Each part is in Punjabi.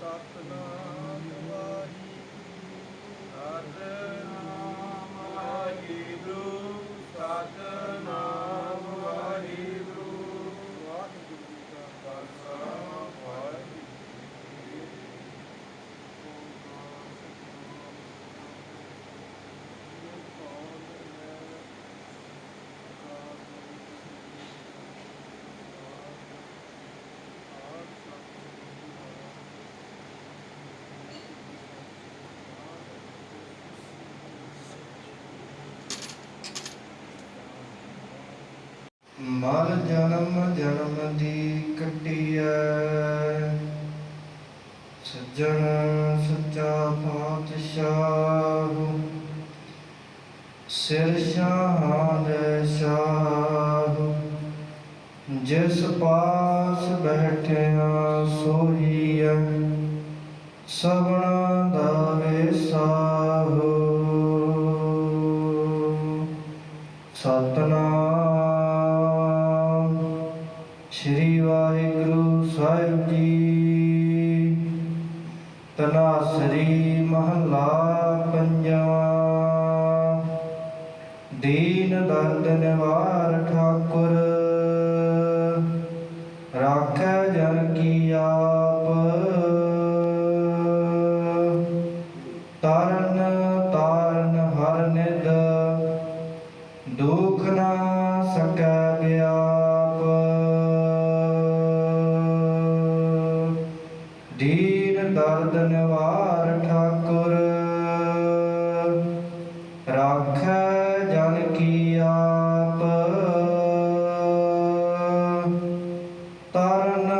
Satnam ਮਰ ਜਨਮ ਜਨਮ ਦੀ ਕੱਟੀਐ ਸੱਜਣ ਸੱਚਾ ਪਾਤਸ਼ਾਹ, ਸਿਰ ਸ਼ਾਹਾਂ ਦੇ ਸ਼ਾਹ। ਜਿਸ ਪਾਸ ਬੈਠਿਆ ਸੋਹੀਐ, ਸਭਨਾ ਦਾ ਵੇਸਾਹੋ ਵਾਹਿਗੁਰੂ ਸਾਹਿਬ ਜੀ। ਤਨਾਸਰੀ ਮਹੱਲਾ ਪੰਜਵਾਂ ਦੀਨ ਦਰਦ ਨਿਵਾਰ ਠਾਕੁਰ। ਰਾਖੈ ਜਨ ਕੀ ਆਪ। ਤਰਨ ਤਾਰਨ ਹਰ ਨਿਦ ਦੁਖ ਨਾ ਸਕੈ ਦੀਨ ਦਰਦ ਨਿਵਾਰ ਠਾਕੁਰ। ਰਾਖੈ ਜਨ ਕੀ ਆਪ। ਤਰਨ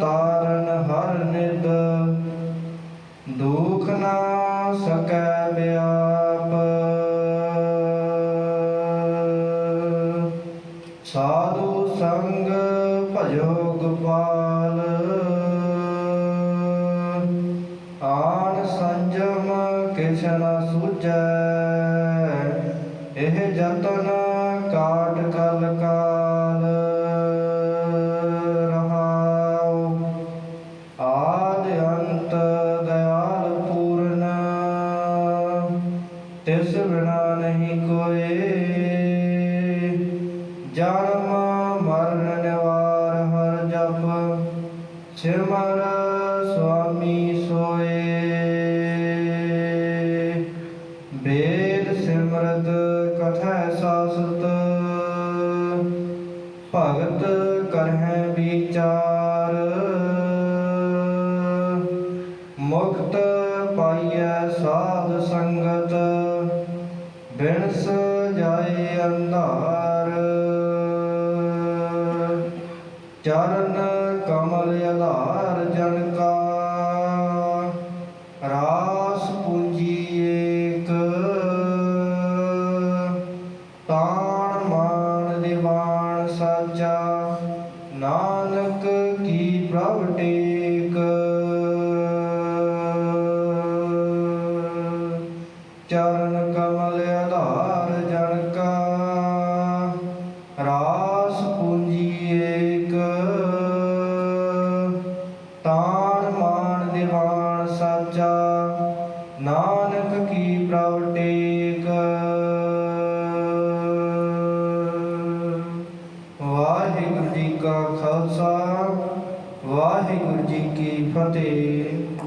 ਤਾਰਨ ਹਰ ਨਿਦ ਦੁਖ ਨਾ ਸਕੈ ਵਿਆਪ ਸਾਧੂ ਸੰਗ ਭਜੋ ਗੋਪਾਲ। ਆਨ ਸੰਜਮ ਕਿਛ ਨ ਸੂਝੈ। ਮੁਕਤ ਪਾਈਐ ਸਾਧ ਸੰਗਤ ਬਿਨਸ ਜਾਏ ਅੰਧਾਰ। ਚਰਨ ਚਰਨ ਕਮਲ ਆਧਾਰ ਜਨ ਕਾ ਰਾਸ ਪੂੰਜੀ ਏਕ। ਤਾਣ ਮਾਨ ਦਿਵਾਨ ਸਾਚਾ। ਨਾਨਕ ਕੀ ਪ੍ਰਭ ਟੇਕ। ਵਾਹਿਗੁਰੂ ਜੀ ਕਾ ਖਾਲਸਾ, ਵਾਹਿਗੁਰੂ ਜੀ ਕੀ ਫਤਿਹ।